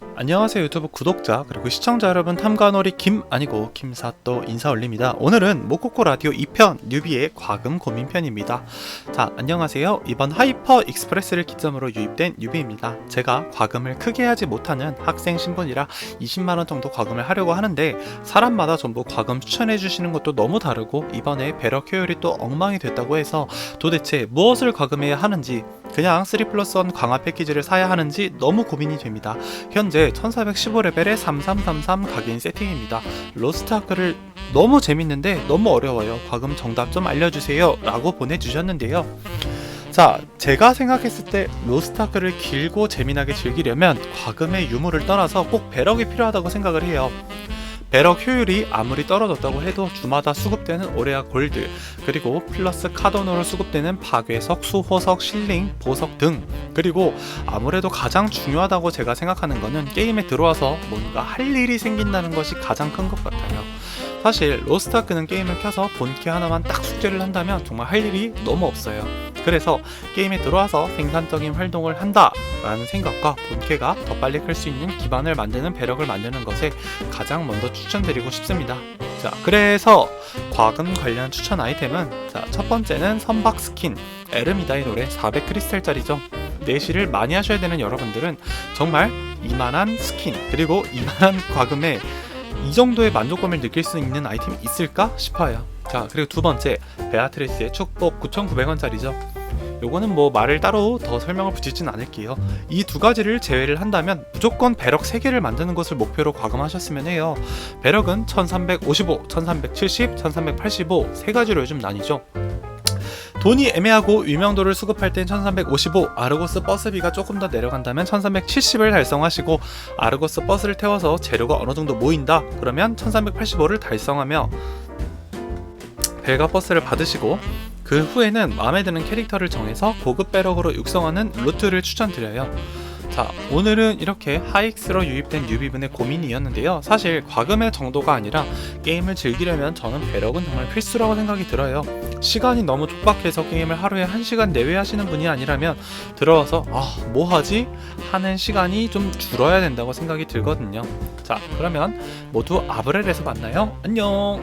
안녕하세요 유튜브 구독자 그리고 시청자 여러분 탐관오리 김 아니고 김사또 인사 올립니다. 오늘은 모코코 라디오 2편 뉴비의 과금 고민 편입니다. 자 안녕하세요. 이번 하이퍼 익스프레스를 기점으로 유입된 뉴비입니다. 제가 과금을 크게 하지 못하는 학생 신분이라 20만원 정도 과금을 하려고 하는데 사람마다 전부 과금 추천해 주시는 것도 너무 다르고 이번에 배럭 효율이 또 엉망이 됐다고 해서 도대체 무엇을 과금해야 하는지 그냥 3 플러스 1 강화 패키지를 사야 하는지 너무 고민이 됩니다 현재 1415레벨의 3333 각인 세팅입니다. 로스트아크를 너무 재밌는데 너무 어려워요. 과금 정답 좀 알려주세요. 라고 보내주셨는데요. 자, 제가 생각했을 때 로스트아크를 길고 재미나게 즐기려면 과금의 유무를 떠나서 꼭 배럭이 필요하다고 생각을 해요. 배럭 효율이 아무리 떨어졌다고 해도 주마다 수급되는 오레아 골드 그리고 플러스 카도노로 수급되는 파괴석, 수호석, 실링, 보석 등 그리고 아무래도 가장 중요하다고 제가 생각하는 거는 게임에 들어와서 뭔가 할 일이 생긴다는 것이 가장 큰 것 같아요. 사실 로스트아크는 게임을 켜서 본캐 하나만 딱 숙제를 한다면 정말 할 일이 너무 없어요. 그래서 게임에 들어와서 생산적인 활동을 한다라는 생각과 본캐가 더 빨리 클 수 있는 기반을 만드는 배력을 만드는 것에 가장 먼저 추천드리고 싶습니다. 자, 그래서 과금 관련 추천 아이템은 자, 첫 번째는 선박 스킨 에르미다의 노래 400 크리스탈짜리죠. 내시를 많이 하셔야 되는 여러분들은 정말 이만한 스킨 그리고 이만한 과금에 이 정도의 만족감을 느낄 수 있는 아이템이 있을까 싶어요. 자, 그리고 두 번째 베아트리스의 축복 9,900원짜리죠. 요거는 뭐 말을 따로 더 설명을 붙이진 않을게요. 이 두 가지를 제외를 한다면 무조건 배럭 3개를 만드는 것을 목표로 과금하셨으면 해요. 배럭은 1355, 1370, 1385 세 가지로 요즘 나뉘죠. 돈이 애매하고 유명도를 수급할 땐 1355, 아르고스 버스비가 조금 더 내려간다면 1370을 달성하시고 아르고스 버스를 태워서 재료가 어느 정도 모인다 그러면 1385를 달성하며 벨가 버스를 받으시고 그 후에는 마음에 드는 캐릭터를 정해서 고급 배럭으로 육성하는 루트를 추천드려요. 자, 오늘은 이렇게 하익스로 유입된 뉴비분의 고민이었는데요. 사실 과금의 정도가 아니라 게임을 즐기려면 저는 배럭은 정말 필수라고 생각이 들어요. 시간이 너무 촉박해서 게임을 하루에 1시간 내외 하시는 분이 아니라면 들어와서 아, 뭐 하지? 하는 시간이 좀 줄어야 된다고 생각이 들거든요. 자, 그러면 모두 아브렐에서 만나요. 안녕!